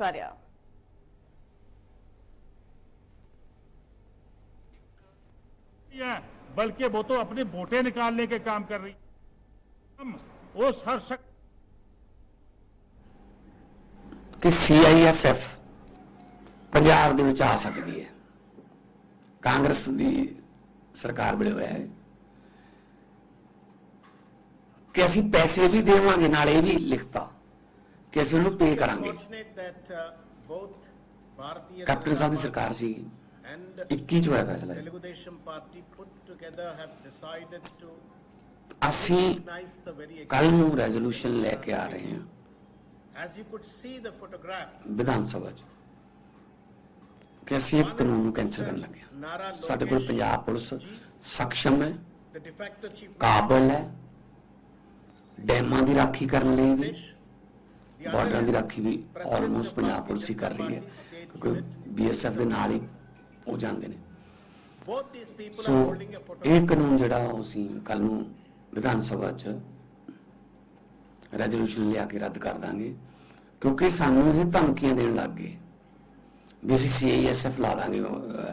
ਕਰਿਆ है बल्कि वो तो अपने वोटें निकालने के काम कर रही हम उस हर शख्स ਕਿ ਸੀਆਈਐਸਐਫ ਪੰਜਾਬ ਦੇ ਵਿੱਚ ਆ ਸਕਦੀ ਹੈ ਕਾਂਗਰਸ ਦੀ ਸਰਕਾਰ ਬਣੇ ਹੋਇਆ ਹੈ ਕਿ ਅਸੀਂ ਪੈਸੇ ਵੀ ਦੇਵਾਂਗੇ ਨਾਲ ਇਹ ਵੀ ਲਿਖਤਾ ਕਿ ਅਸੀਂ ਉਹਨੂੰ ਪੇ ਕਰਾਂਗੇ uh, ਕੈਪਟਨ ਸਾਹਿਬ ਦੀ ਸਰਕਾਰ ਸੀ Party and 21 ਚ ਹੋਇਆ ਫੈਸਲਾ ਅਸੀਂ ਕੱਲ ਨੂੰ ਰੈਜ਼ੋਲੂਸ਼ਨ ਲੈ ਕੇ ਆ ਰਹੇ ਹਾਂ as you could see the photograph ਵਿਧਾਨ ਸਭਾ 'ਚ ਕਿ ਅਸੀਂ ਇੱਕ ਕਾਨੂੰਨ ਨੂੰ ਕੈਂਸਲ ਕਰਨ ਲੱਗੇ ਹਾਂ ਸਾਡੇ ਕੋਲ ਪੰਜਾਬ ਪੁਲਿਸ ਸક્ષਮ ਹੈ ਕਾਬਲ ਹੈ ਡੈਮਾਂ ਦੀ ਰਾਖੀ ਕਰਨ ਲਈ ਵੀ ਬਾਰਡਰਾਂ ਦੀ ਰਾਖੀ ਵੀ ਆਲਮੋਸਟ ਪੰਜਾਬ ਪੁਲਿਸ ਹੀ ਕਰ ਰਹੀ ਹੈ ਕਿਉਂਕਿ ਬੀਐਸਐਫ ਦੇ ਨਾਲ ਹੀ ਉਹ ਜਾਂਦੇ ਨੇ। ਸੋ ਇਹ ਕਾਨੂੰਨ ਜਿਹੜਾ ਅਸੀਂ ਕੱਲ ਨੂੰ ਵਿਧਾਨ ਸਭਾ 'ਚ ਰੈਜ਼ੋਲੂਸ਼ਨ ਲਿਆ ਕੇ ਰੱਦ ਕਰ ਦਾਂਗੇ ਕਿਉਂਕਿ ਸਾਨੂੰ ਇਹ ਧਮਕੀਆਂ ਦੇਣ ਲੱਗ ਗਏ। ਵੀ ਅਸੀਂ ਸੀਆਈਐਸਐਫ ਲਾ ਦਾਂਗੇ ਅਹ,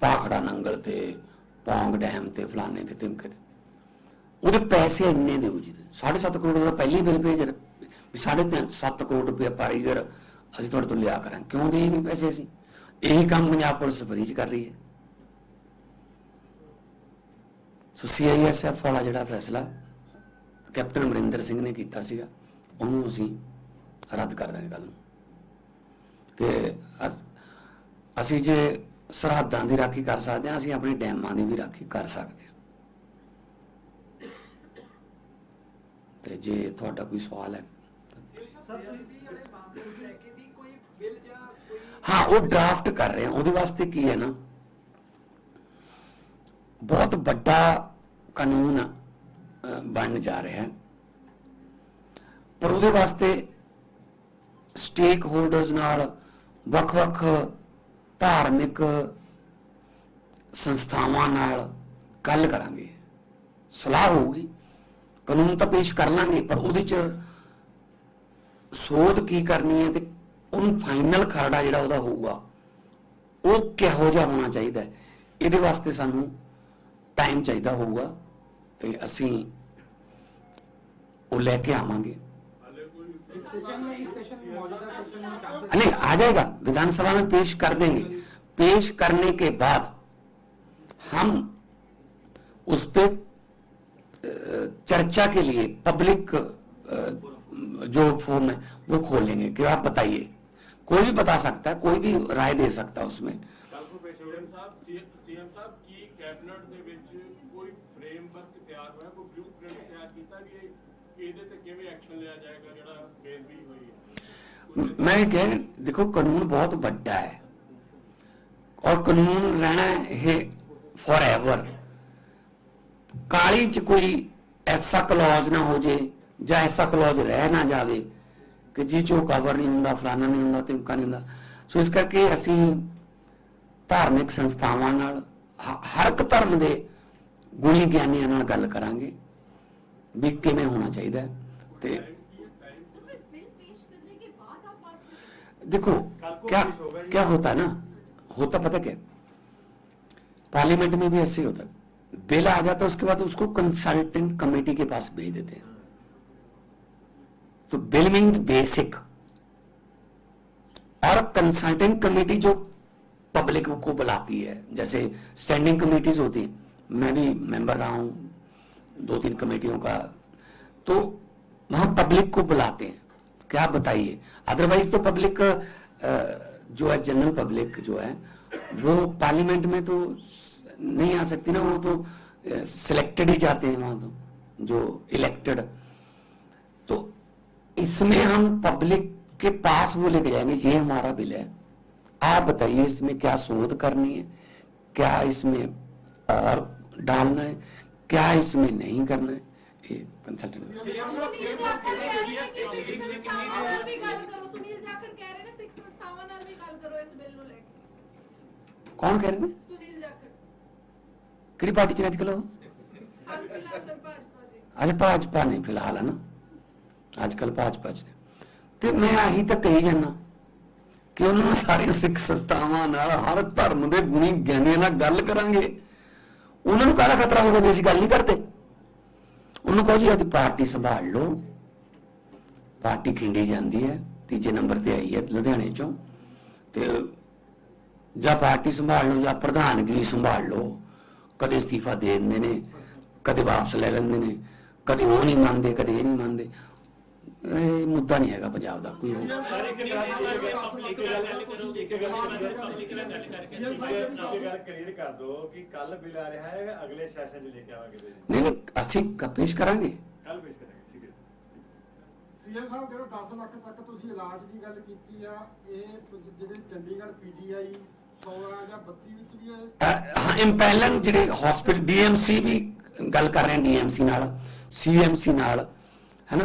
ਭਾਖੜਾ ਨੰਗਲ ਤੇ ਪੌਂਗ ਡੈਮ ਤੇ ਫਲਾਣੇ ਤੇ ਤਿਮਕੇ ਤੇ। ਉਹਦੇ ਪੈਸੇ ਇੰਨੇ ਦਿਓ ਜੀ। 7.5 ਕਰੋੜ ਦਾ ਪਹਿਲੀ ਬਿੱਲ ਭੇਜ ਰਿਹਾ। ਵੀ 7.5 ਕਰੋੜ ਰੁਪਏ ਪਾਰੀਗਰ ਅਸੀਂ ਤੁਹਾਡੇ ਤੋਂ ਲਿਆ ਕਰਾਂ ਕਿਉਂ ਦੇ ਨਹੀਂ ਪੈਸੇ ਅਸੀਂ? ਇਹੀ ਕੰਮ ਪੰਜਾਬ ਪੁਲਿਸ ਫਰੀ ਚ ਕਰ ਰਹੀ ਹੈ। ਸੋ ਸੀਆਈਐਸਐਫ ਵਾਲਾ ਜਿਹੜਾ ਫੈਸਲਾ ਕੈਪਟਨ ਅਮਰਿੰਦਰ ਸਿੰਘ ਨੇ ਕੀਤਾ ਸੀਗਾ, ਉਹਨੂੰ ਅਸੀਂ ਰੱਦ ਕਰ ਦਾਂਗੇ ਗੱਲ ਨੂੰ। ਕਿ ਅਸੀਂ ਜੇ ਸਰਹੱਦਾਂ ਦੀ ਰਾਖੀ ਕਰ ਸਕਦੇ ਹਾਂ, ਅਸੀਂ ਆਪਣੇ ਡੈਮਾਂ ਦੀ ਵੀ ਰਾਖੀ ਕਰ ਸਕਦੇ ਹਾਂ। ਤੇ ਜੇ ਤੁਹਾਡਾ ਕੋਈ ਸਵਾਲ ਹੈ ਹਾਂ, ਉਹ ਡਰਾਫਟ ਕਰ ਰਹੇ ਆ। ਉਹਦੇ ਵਾਸਤੇ ਕੀ ਹੈ ਨਾ? ਬਹੁਤ ਵੱਡਾ ਕਾਨੂੰਨ ਬਣਨ ਜਾ ਰਿਹਾ ਹੈ। ਪਰ ਉਹਦੇ ਵਾਸਤੇ ਸਟੇਕ ਹੋਲਡਰਸ ਨਾਲ ਵੱਖ-ਵੱਖ ਧਾਰਮਿਕ ਸੰਸਥਾਵਾਂ ਨਾਲ ਗੱਲ ਕਰਾਂਗੇ। ਸਲਾਹ ਹੋਊਗੀ। ਕਾਨੂੰਨ ਤਾਂ ਪੇਸ਼ ਕਰ ਲਾਂਗੇ, ਪਰ ਉਹਦੇ ਚ ਸੋਧ ਕੀ ਕਰਨੀ ਹੈ ਤੇ ਉਹਨੂੰ ਫਾਈਨਲ ਖਰੜਾ ਜਿਹੜਾ ਉਹਦਾ ਹੋਊਗਾ ਉਹ ਕਿਹੋ ਜਿਹਾ ਹੋਣਾ ਚਾਹੀਦਾ ਹੈ ਇਹਦੇ ਵਾਸਤੇ ਸਾਨੂੰ ਟਾਈਮ ਚਾਹੀਦਾ ਹੋਊਗਾ ਤੇ ਅਸੀਂ ਉਹ ਲੈ ਕੇ ਆਵਾਂਗੇ नहीं आ जाएगा विधानसभा में पेश कर देंगे पेश करने के बाद हम उस पे अ, चर्चा के लिए पब्लिक जो फॉर्म है वो खोलेंगे कि आप बताइए कोई भी बता सकता है कोई भी राय दे सकता है उसमें ਡਾਕਟਰ ਪ੍ਰੈਜ਼ੀਡੈਂਟ ਸਾਹਿਬ ਸੀਐਮ ਸਾਹਿਬ ਕੀ ਕੈਬਨਿਟ ਦੇ ਵਿੱਚ ਕੋਈ ਫਰੇਮਵਰਕ ਤਿਆਰ ਹੋਇਆ ਕੋਈ ਬਲੂਪ੍ਰਿੰਟ ਤਿਆਰ ਕੀਤਾ ਵੀ ਇਹ ਇਹਦੇ ਤੇ ਕਿਵੇਂ ਐਕਸ਼ਨ ਲਿਆ ਜਾਏਗਾ ਜਿਹੜਾ ਬੇਨਤੀ ਹੋਈ ਹੈ मैं कह देखो कानून बहुत बड़ा है और कानून रहना है फॉर एवर ਕਾਲੀ ਚ ਕੋਈ ਐਸਾ ਕਲੌਜ ਨਾ ਹੋ ਜੇ ਜਾਂ ਐਸਾ ਕਲੌਜ ਰਹਿ ਨਾ ਜਾਵੇ ਕਿ ਜੀ ਚੋ ਕਵਰ ਨਹੀਂ ਹੁੰਦਾ ਫਲਾਣਾ ਨਹੀਂ ਹੁੰਦਾ ਤਿਮਕਾ ਨਹੀਂ ਹੁੰਦਾ ਸੋ ਇਸ ਕਰਕੇ ਅਸੀਂ ਧਾਰਮਿਕ ਸੰਸਥਾਵਾਂ ਨਾਲ ਹ- ਹਰ ਇੱਕ ਧਰਮ ਦੇ ਗੁਣੀ ਗਿਆਨੀਆਂ ਨਾਲ ਗੱਲ ਕਰਾਂਗੇ ਵੀ ਕਿਵੇਂ ਹੋਣਾ ਚਾਹੀਦਾ ਹੈ। ਤੇ बिल पेश करने के बाद आप बात करें देखो क्या क्या होता है ना होता पता क्या पार्लियामेंट में भी ऐसे ही होता है बिल आ जाता है उसके बाद उसको कंसल्टेंट कमेटी के पास भेज देते हैं तो बिल मीन्स बेसिक। और कंसल्टेंट कमेटी जो पब्लिक को बुलाती है, जैसे स्टैंडिंग कमेटीज होती हैं, मैं भी मेंबर रहा हूँ दो तीन कमेटियों का तो वहाँ पब्लिक को बुलाते हैं। क्या बताइए? अदरवाइज़ तो पब्लिक जो है जनरल पब्लिक जो है, वो पार्लियामेंट में तो नहीं आ सकती ना, वो तो सिलेक्टेड ही जाते हैं वहाँ तो जो इलेक्टेड इसमें हम पब्लिक के पास वो लेके जाएंगे ये हमारा बिल है आप बताइए इसमें क्या शोध करनी है क्या इसमें और डालना है क्या इसमें नहीं करना है ये कंसल्टेंट ਸੁਨੀਲ ਜਾਖੜ ਕਹਿ ਰਹੇ ਨੇ ਕਿ ਸਿੱਖ ਸੰਸਥਾਵਾਂ ਨਾਲ ਵੀ ਗੱਲ ਕਰੋ ਸੁਨੀਲ ਜਾਖੜ ਕਹਿ ਰਹੇ ਨੇ ਸਿੱਖ ਸੰਸਥਾਵਾਂ ਨਾਲ ਵੀ ਗੱਲ ਕਰੋ ਇਸ ਬਿੱਲ ਨੂੰ ਲੈ ਕੇ कौन कह रहे हैं ਸੁਨੀਲ ਜਾਖੜ ਕਿਹੜੀ ਪਾਰਟੀ ਚ ਨੇ ਅੱਜ ਕੱਲ੍ਹ ਉਹ ਹਾਲ ਫਿਲਹਾਲ ਸਰ ਭਾਜਪਾ ਜੀ ਅੱਜ ਭਾਜਪਾ ਨਹੀਂ ਫਿਲਹਾਲ ਹੈ ਨਾ ਅੱਜ ਕੱਲ ਭਾਜਪਾ ਚ ਨੇ ਤੇ ਮੈਂ ਆਹੀ ਤਾਂ ਕਹੀ ਜਾਂਦਾ ਕਿ ਉਹਨਾਂ ਨਾਲ ਸਾਰੀਆਂ ਸਿੱਖ ਸੰਸਥਾਵਾਂ ਨਾਲ ਹਰ ਧਰਮ ਦੇ ਗੁਣੀ ਗਿਆਨੀਆਂ ਨਾਲ ਗੱਲ ਕਰਾਂਗੇ। ਉਹਨਾਂ ਨੂੰ ਕਾਹਦਾ ਖਤਰਾ ਹੋਗਾ ਅਸੀਂ ਗੱਲ ਨਹੀਂ ਕਰਦੇ? ਉਹਨੂੰ ਕਹੋ ਜੀ ਆਦੀ ਪਾਰਟੀ ਸੰਭਾਲ ਲਓ। ਪਾਰਟੀ ਖਿੰਡੀ ਜਾਂਦੀ ਹੈ, ਤੀਜੇ ਨੰਬਰ ਤੇ ਆਈ ਹੈ ਲੁਧਿਆਣੇ ਚੋਂ। ਤੇ ਜਾਂ ਪਾਰਟੀ ਸੰਭਾਲ ਲਓ, ਜਾਂ ਪ੍ਰਧਾਨਗੀ ਸੰਭਾਲ ਲਓ। ਕਦੇ ਅਸਤੀਫਾ ਦੇ ਦਿੰਦੇ ਨੇ, ਕਦੇ ਵਾਪਸ ਲੈ ਲੈਂਦੇ ਨੇ, ਕਦੇ ਉਹ ਨਹੀਂ ਮੰਨਦੇ, ਕਦੇ ਇਹ ਨਹੀਂ ਮੰਨਦੇ। ਇਹ ਮੁੱਦਾ ਨਹੀਂ ਹੈਗਾ ਪੰਜਾਬ ਦਾ ਕੋਈ ਹੋਰ। ਸਾਰੇ ਇੱਕ ਗੱਲ ਇੱਕ ਗੱਲ ਕਲੀਅਰ ਕਰ ਦੋ ਕਿ ਕੱਲ ਬਿੱਲ ਆ ਰਿਹਾ ਹੈ ਅਗਲੇ ਸੈਸ਼ਨ 'ਚ ਲੈ ਕੇ ਆਵਾਂਗੇ ਨਹੀਂ ਨਹੀਂ ਅਸੀਂ ਪੇਸ਼ ਕਰਾਂਗੇ ਕੱਲ ਪੇਸ਼ ਕਰਾਂਗੇ। ਠੀਕ ਹੈ ਸੀਐਮ ਸਾਹਿਬ ਜਿਹੜਾ 10 ਲੱਖ ਤੱਕ ਤੁਸੀਂ ਇਲਾਜ ਦੀ ਗੱਲ ਕੀਤੀ ਆ ਇਹ ਜਿਹੜੇ ਚੰਡੀਗੜ੍ਹ ਪੀਜੀਆਈ 16 ਜਾਂ 32 ਵਿੱਚ ਵੀ ਹਾਂ? ਇੰਪੈਲਨ ਜਿਹੜੇ ਹਸਪੀਟਲ ਡੀਐਮਸੀ ਵੀ ਗੱਲ ਕਰ ਰਹੇ ਡੀਐਮਸੀ ਨਾਲ ਸੀਐਮਸੀ ਨਾਲ ਹੈਨਾ?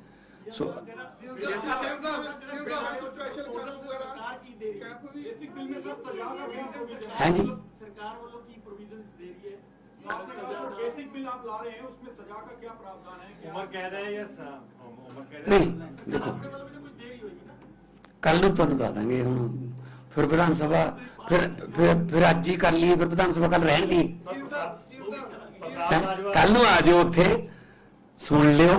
ਸੋ ਸਰਕਾਰ ਕੀ ਦੇ ਰਹੀ ਹੈ ਬੇਸਿਕ ਬਿੱਲ में सर सजा का क्या provision है? ਹਾਂਜੀ सरकार वालों की प्रोविजन दे रही है बेसिक बिल आप ला रहे हैं उसमें सजा का क्या प्रावधान है क्या ਉਮਰ ਕੈਦ ਹੈ ਜਾਂ ਸ- ਉਮਰ ਕੈਦ ਨਹੀਂ ਹੈ ਨਹੀਂ, ਦੇਖੋ आपके वालों में तो कुछ देरी होगी ना ਕੱਲ ਨੂੰ ਤੁਹਾਨੂੰ ਦੱਸ ਦਾਂਗੇ ਹੁਣ ਫਿਰ ਵਿਧਾਨ ਸਭਾ ਫਿਰ ਫਿਰ ਫਿਰ ਅੱਜ ਹੀ ਕਰ ਲਈਏ ਫਿਰ ਵਿਧਾਨ ਸਭਾ ਕੱਲ ਰਹਿਣ ਦੀ ਸਰਦਾਰ ਬਾਜਵਾ ਕੱਲ ਨੂੰ ਆ ਜਾਓ ਉੱਥੇ ਸੁਣ ਲਿਓ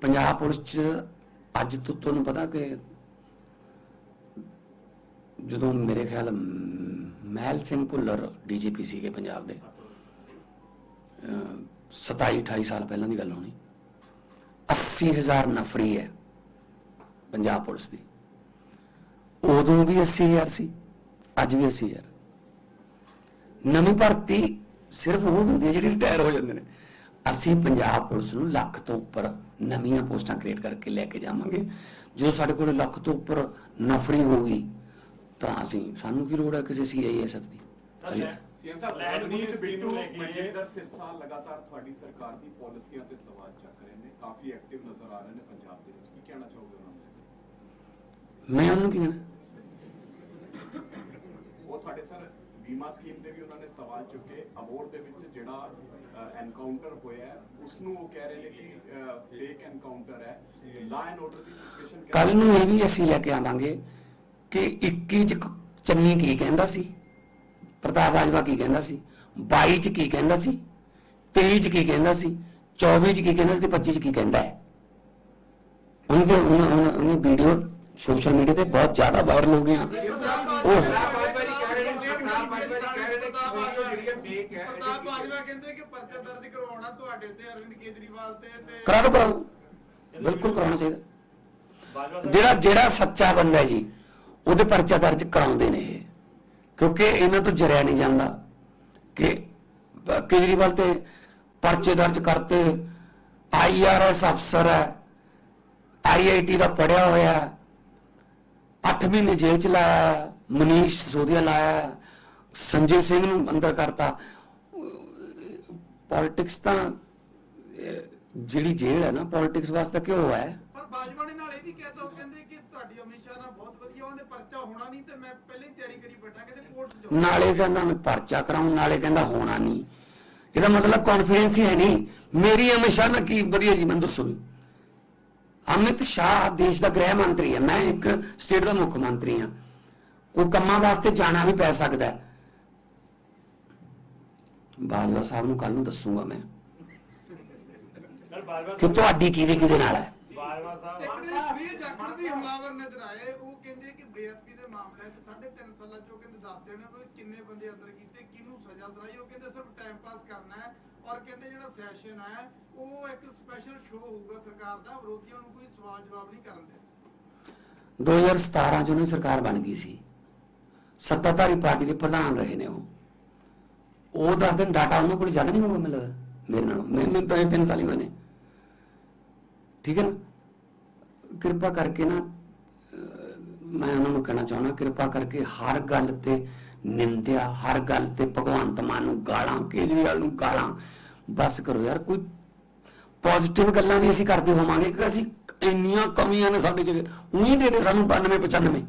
ਪੰਜਾਬ ਪੁਲਿਸ 'ਚ ਅੱਜ ਤੋਂ ਤੁਹਾਨੂੰ ਪਤਾ ਕਿ ਜਦੋਂ ਮੇਰੇ ਖਿਆਲ ਮਹਿਲ ਸਿੰਘ ਭੁੱਲਰ ਡੀਜੀਪੀ ਸੀਗੇ ਪੰਜਾਬ ਦੇ 27 28 ਸਾਲ ਪਹਿਲਾਂ ਦੀ ਗੱਲ ਹੋਣੀ 80000 ਨਫਰੀ ਹੈ ਪੰਜਾਬ ਪੁਲਿਸ ਦੀ। ਉਦੋਂ ਵੀ 80000 ਸੀ ਅੱਜ ਵੀ 80000 ਨਵੀਂ ਭਰਤੀ ਸਿਰਫ ਉਹ ਹੁੰਦੀ ਹੈ ਜਿਹੜੀ ਰਿਟਾਇਰ ਹੋ ਜਾਂਦੇ ਨੇ। ਅਸੀਂ ਪੰਜਾਬ ਪੁਲਿਸ ਨੂੰ ਲੱਖ ਤੋਂ ਉੱਪਰ ਨਵੀਆਂ ਪੋਸਟਾਂ ਕ੍ਰੀਏਟ ਕਰਕੇ ਲੈ ਕੇ ਜਾਵਾਂਗੇ। ਜੋ ਸਾਡੇ ਕੋਲ ਲੱਖ ਤੋਂ ਉੱਪਰ ਨਫਰੀ ਹੋਊਗੀ ਤਾਂ ਅਸੀਂ ਸਾਨੂੰ ਕੀ ਲੋੜ ਹੈ ਕਿਸੇ ਸੀਆਈਐਸਐਫ ਦੀ? ਸੀਐਮ ਸਾਹਿਬ ਲੈਂਡ ਰਣਜੀਤ ਪੁਲਿਸ ਬਿੱਟੂ ਮਨਜਿੰਦਰ ਸਿਰਸਾ ਲਗਾਤਾਰ ਤੁਹਾਡੀ ਸਰਕਾਰ ਦੀ ਪਾਲਿਸੀਆਂ ਤੇ ਸਵਾਲ ਚੱਕ ਰਹੇ ਨੇ ਕਾਫੀ ਐਕਟਿਵ ਨਜ਼ਰ ਆ ਰਹੇ ਨੇ ਪੰਜਾਬ ਦੇ ਵਿੱਚ। ਕੀ ਕਹਿਣਾ ਚਾਹੋਗੇ ਉਹਨਾਂ ਨੂੰ? ਮੈਂ ਉਹਨੂੰ ਕੀ ਕਹਿਣਾ ਉਹ ਤੁਹਾਡੇ ਸਰ ਬੀਮਾ ਸਕੀਮ ਤੇ ਵੀ ਉਹਨਾਂ ਨੇ ਸਵਾਲ ਚੁੱਕੇ ਅਬੋਰ ਦੇ ਵਿੱਚ ਜਿਹੜਾ ਐਨਕਾਊਂਟਰ ਹੋਇਆ ਉਸ ਨੂੰ ਉਹ ਕਹਿ ਰਹੇ ਨੇ ਕਿ ਫੇਕ ਐਨਕਾਊਂਟਰ ਹੈ। Law and order the situation ਕੱਲ ਨੂੰ ਇਹ ਵੀ ਅਸੀਂ ਲੈ ਕੇ ਆਵਾਂਗੇ ਕਿ 21 ਚ ਚੰਨੀ ਕੀ ਕਹਿੰਦਾ ਸੀ? ਪ੍ਰਤਾਪ ਬਾਜਵਾ ਕੀ ਕਹਿੰਦਾ ਸੀ? 22 ਚ ਕੀ ਕਹਿੰਦਾ ਸੀ? 23 ਚ ਕੀ ਕਹਿੰਦਾ ਸੀ? 24 ਚ ਕੀ ਕਹਿੰਦਾ ਸੀ ਤੇ 25 ਚ ਕੀ ਕਹਿੰਦਾ ਹੈ? ਉਹਦੇ ਉਹਨਾਂ ਉਹਨਾਂ ਵੀਡੀਓ ਸੋਸ਼ਲ ਮੀਡੀਆ ਤੇ ਬਹੁਤ ਜ਼ਿਆਦਾ ਵਾਇਰਲ ਹੋ ਗਈਆਂ ਉਹ ਪ੍ਰਤਾਪ ਬਾਜਵਾ ਕਹਿੰਦੇ ਕਿ ਪਰਚਾ ਦਰਜ ਕਰਵਾਉਣਾ ਤੁਹਾਡੇ ਤੇ ਅਰਵਿੰਦ ਕੇਜਰੀਵਾਲ ਤੇ ਤੇ ਕਰਾ ਦੋ ਕਰਾ ਦਿਓ। ਬਿਲਕੁਲ ਕਰਾਉਣਾ ਚਾਹੀਦਾ। ਜਿਹੜਾ ਜਿਹੜਾ ਸੱਚਾ ਬੰਦਾ ਜੀ ਉਹਦੇ ਪਰਚਾ ਦਰਜ ਕਰਾਉਂਦੇ ਨੇ ਇਹ। ਕਿਉਂਕਿ ਇਹਨਾਂ ਤੋਂ ਜਰਿਆ ਨਹੀਂ ਜਾਂਦਾ ਕਿ ਕੇਜਰੀਵਾਲ ਤੇ ਪਰਚੇ ਦਰਜ ਕਰਤੇ। ਆਈਆਰਐਸ ਅਫਸਰ ਹੈ ਆਈਆਈਟੀ ਦਾ ਪੜਿਆ ਹੋਇਆ 8 ਮਹੀਨੇ ਜੇਲ੍ਹ ਚ ਲਾਇਆ ਮਨੀਸ਼ ਸੋਧਿਆ ਲਾਇਆ ਸੰਜੇ ਸਿੰਘ ਨੂੰ ਅੰਦਰ ਕਰਤਾ। ਪੋਲਿਟਿਕਸ ਤਾਂ ਜਿਹੜੀ ਜੇਲ੍ਹ ਹੈ ਨਾ ਪੋਲਿਟਿਕਸ ਵਾਸਤੇ ਕਿਉਂ ਹੈ? ਪਰ ਬਾਜਵਾ ਨੇ ਨਾਲ ਇਹ ਵੀ ਕਹਿਤਾ ਉਹ ਕਹਿੰਦੇ ਕਿ ਤੁਹਾਡੀ ਸ਼ਾਹ ਨਾਲ ਬਹੁਤ ਵਧੀਆ ਉਹਨੇ ਪਰਚਾ ਹੋਣਾ ਨਹੀਂ ਤੇ ਮੈਂ ਪਹਿਲਾਂ ਹੀ ਤਿਆਰੀ ਕਰੀ ਬੈਠਾ ਕਿਸੇ ਕੋਰਟ 'ਚ ਜਾਊਂ। ਨਾਲੇ ਕਹਿੰਦਾ ਮੈਂ ਪਰਚਾ ਕਰਾਉਂ ਨਾਲੇ ਕਹਿੰਦਾ ਹੋਣਾ ਨਹੀਂ। ਇਹਦਾ ਮਤਲਬ ਕੌਨਫੀਡੈਂਸ ਹੀ ਹੈ ਨਹੀਂ। ਮੇਰੀ ਹਮੇਸ਼ਾ ਨਾ ਕੀ ਵਧੀਆ ਜੀ ਮੈਨੂੰ ਦੱਸੋ। ਅਮਿਤ ਸ਼ਾਹ ਦੇਸ਼ ਦਾ ਗ੍ਰਹਿ ਮੰਤਰੀ ਹੈ ਮੈਂ ਇੱਕ ਸਟੇਟ ਦਾ ਮੁੱਖ ਮੰਤਰੀ ਹਾਂ। ਕੋਈ ਕੰਮਾਂ ਵਾਸਤੇ ਜਾਣਾ ਵੀ ਪੈ ਸਕਦਾ ਹੈ। ਬਾਜਵਾ ਸਾਹਿਬ ਨੂੰ ਕੱਲ ਨੂੰ ਦੱਸੂਗਾ ਮੈਂ। ਕਿ ਤੁਹਾਡੀ ਕਿਹਦੇ ਕਿਹਦੇ ਨਾਲ ਹੈ? ਬਾਜਵਾ ਸਾਹਿਬ ਇੱਕ ਨੇ ਸ਼ਰੀਰ ਜਾਖੜ ਵੀ ਹਮਲਾਵਰ ਨਜ਼ਰ ਆਏ। ਉਹ ਕਹਿੰਦੇ ਕਿ ਬੇਅਦਬੀ ਦੇ ਮਾਮਲੇ 'ਚ ਸਾਢੇ ਤਿੰਨ ਸਾਲਾਂ 'ਚ ਉਹ ਕਹਿੰਦੇ ਦੱਸ ਦੇਣਾ ਵੀ ਕਿੰਨੇ ਬੰਦੇ ਅੰਦਰ ਕੀਤੇ ਕਿਹਨੂੰ ਸਜ਼ਾ ਸੁਣਾਈ। ਉਹ ਕਹਿੰਦੇ ਸਿਰਫ ਟਾਈਮ ਪਾਸ ਕਰਨਾ ਹੈ ਔਰ ਕਹਿੰਦੇ ਜਿਹੜਾ ਸੈਸ਼ਨ ਹੈ ਉਹ ਇੱਕ ਸਪੈਸ਼ਲ ਸ਼ੋਅ ਹੋਊਗਾ ਸਰਕਾਰ ਦਾ। ਵਿਰੋਧੀਆਂ ਨੂੰ ਕੋਈ ਸਵਾਲ ਜਵਾਬ ਨਹੀਂ ਕਰਨ ਦੇ 2017 ਚ ਉਹਨਾਂ ਸਰਕਾਰ ਬਣ ਗਈ ਸੀ। ਸੱਤਾਧਾਰੀ ਪਾਰਟੀ ਦੇ ਪ੍ਰਧਾਨ ਰਹੇ ਨੇ ਉਹ। ਉਹ ਦਸ ਦਿਨ ਡਾਟਾ ਉਹਨਾਂ ਕੋਲ ਜ਼ਿਆਦਾ ਨਹੀਂ ਹੋਊਗਾ ਮੈਨੂੰ ਲੱਗਦਾ। ਮੇਰੇ ਨਾਲ। ਮੈਨੂੰ ਤਾਂ ਇਹ ਤਿੰਨ ਸਾਲ ਹੀ ਹੋਏ ਨੇ। ਠੀਕ ਹੈ ਨਾ? ਕਿਰਪਾ ਕਰਕੇ ਨਾ ਮੈਂ ਉਹਨਾਂ ਨੂੰ ਕਹਿਣਾ ਚਾਹੁੰਦਾ, ਕਿਰਪਾ ਕਰਕੇ ਹਰ ਗੱਲ ਤੇ ਨਿੰਦਿਆ, ਹਰ ਗੱਲ ਤੇ ਭਗਵੰਤ ਮਾਨ ਨੂੰ ਗਾਲਾਂ, ਕੇਜਰੀਵਾਲ ਨੂੰ ਗਾਲਾਂ, ਬਸ ਕਰੋ ਯਾਰ, ਕੋਈ ਪੋਜ਼ਿਟਿਵ ਗੱਲਾਂ ਵੀ ਅਸੀਂ ਕਰਦੇ ਹੋਵਾਂਗੇ ਕਿ ਅਸੀਂ ਇੰਨੀਆਂ ਕਮੀਆਂ ਨੇ ਸਾਡੇ ਚ ਉਹੀ ਦੇ ਦੇ ਸਾਨੂੰ 92 95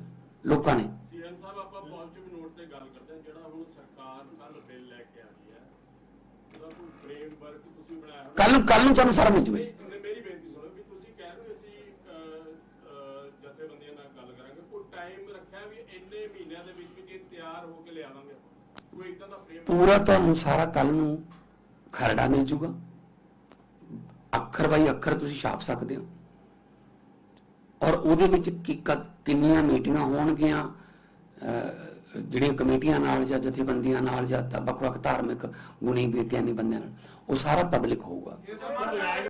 ਲੋਕਾਂ ਨੇ ਸੀਐਮ ਸਾਹਿਬ ਆਪਾਂ ਪੋਜ਼ਿਟਿਵ ਨੋਟ ਤੇ ਗੱਲ ਕਰਦੇ ਹਾਂ ਜਿਹੜਾ ਹੁਣ ਸਰਕਾਰ ਕੱਲ ਬਿੱਲ ਲੈ ਕੇ ਆ ਰਹੀ ਹੈ ਉਹਦਾ ਕੋਈ ਫਰੇਮਵਰਕ ਤੁਸੀਂ ਬਣਾਇਆ ਹੋਣਾ ਕੱਲ ਨੂੰ ਕੱਲ ਨੂੰ ਤੁਹਾਨੂੰ ਸਾਰਾ ਮਿਲ ਨਹੀਂ, ਮੇਰੀ ਬੇਨਤੀ ਸੁਣੋ ਵੀ ਤੁਸੀਂ ਕਹਿ ਰਹੇ ਹੋ ਅਸੀਂ ਅਹ, ਅਹ, ਜਥੇਬੰਦੀਆਂ ਨਾਲ ਗੱਲ ਕਰਾਂਗੇ। ਕੋਈ ਟਾਈਮ ਰੱਖਿਆ ਵੀ ਇੰਨੇ ਮਹੀਨਿਆਂ ਦੇ ਵਿੱਚ ਵਿੱਚ ਇਹ ਤਿਆਰ ਹੋ ਕੇ ਲਿਆਵਾਂਗੇ ਕੋਈ ਇਦਾਂ ਦਾ ਫਰੇਮ ਪੂਰਾ ਤੁਹਾਨੂੰ ਸਾਰਾ ਕੱਲ ਨੂੰ ਖਰੜਾ ਮਿਲ ਜੂਗਾ। ਅੱਖਰ ਬਾਈ ਅੱਖਰ ਤੁਸੀਂ ਛਾਪ ਸਕਦੇ ਹੋ। ਔਰ ਉਹਦੇ ਵਿੱਚ ਕਿੰਨੀਆਂ ਮੀਟਿੰਗਾਂ ਹੋਣਗੀਆਂ ਜਿਹੜੀਆਂ ਕਮੇਟੀਆਂ ਨਾਲ ਜਾਂ ਜਥੇਬੰਦੀਆਂ ਨਾਲ ਜਾਂ ਵੱਖ-ਵੱਖ ਧਾਰਮਿਕ ਗੁਣੀ ਵਿਗਿਆਨੀ ਬੰਦਿਆਂ ਨਾਲ, ਉਹ ਸਾਰਾ ਪਬਲਿਕ ਹੋਊਗਾ।